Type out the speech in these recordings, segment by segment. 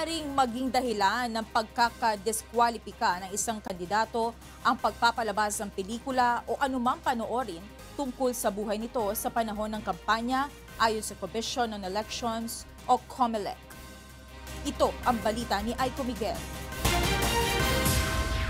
Maaring maging dahilan ng pagkakadiskwalipika ng isang kandidato ang pagpapalabas ng pelikula o anumang panoorin tungkol sa buhay nito sa panahon ng kampanya ayon sa Commission on Elections o COMELEC. Ito ang balita ni Aiko Miguel.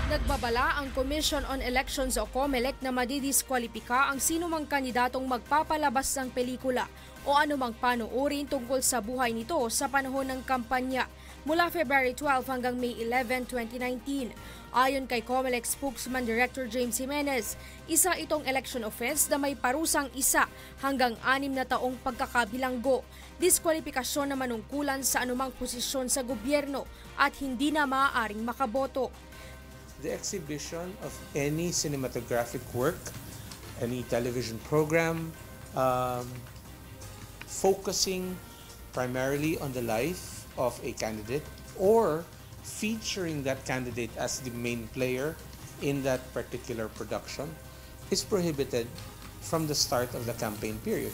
Nagbabala ang Commission on Elections o COMELEC na madidiskwalipika ang sinumang kandidatong magpapalabas ng pelikula o anumang panuorin tungkol sa buhay nito sa panahon ng kampanya mula February 12 hanggang May 11, 2019. Ayon kay COMELEC spokesman Director James Jimenez, isa itong election offense na may parusang isa hanggang anim na taong pagkakabilanggo, diskwalifikasyon na manungkulan sa anumang posisyon sa gobyerno at hindi na maaaring makaboto. the exhibition of any cinematographic work, any television program, um, focusing primarily on the life of a candidate or featuring that candidate as the main player in that particular production is prohibited from the start of the campaign period.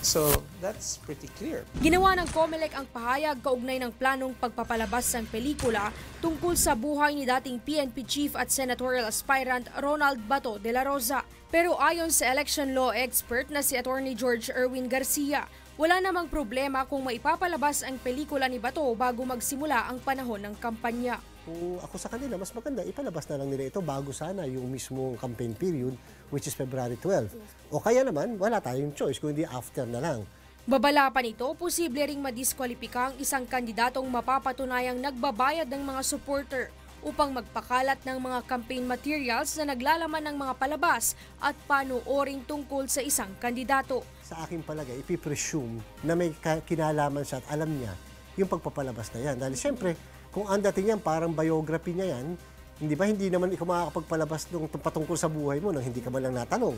So that's pretty clear. Ginawa ng COMELEC ang pahayag kaugnay ng planong pagpapalabas ng pelikula tungkol sa buhay ni dating PNP chief at senatorial aspirant Ronald Bato de la Rosa. Pero ayon sa election law expert na si Attorney George Erwin Garcia, wala namang problema kung maipapalabas ang pelikula ni Bato bago magsimula ang panahon ng kampanya. Kung ako sa kanila, mas maganda, ipalabas na lang nila ito bago sana yung mismong campaign period, which is February 12. O kaya naman, wala tayong choice, kundi after na lang. Babala pa nito, posible ring madiskwalipika ang isang kandidatong mapapatunayang nagbabayad ng mga supporter upang magpakalat ng mga campaign materials na naglalaman ng mga palabas at panuoring tungkol sa isang kandidato. Sa aking palagay, ipipresume na may kinalaman siya at alam niya yung pagpapalabas na yan. Dahil siyempre, kung ang dating yan, parang biography niya yan, hindi ba hindi naman ikaw makakapagpalabas ng patungkol sa buhay mo nang hindi ka man lang natanong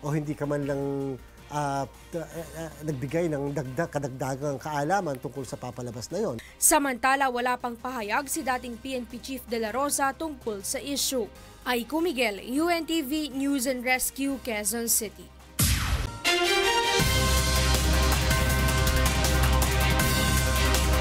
o hindi ka man lang ah, nagbigay ng dagdag, kadagdagang kaalaman tungkol sa papalabas na yon. Samantala, wala pang pahayag si dating PNP Chief De La Rosa tungkol sa issue. Aiko Miguel, UNTV News and Rescue, Quezon City.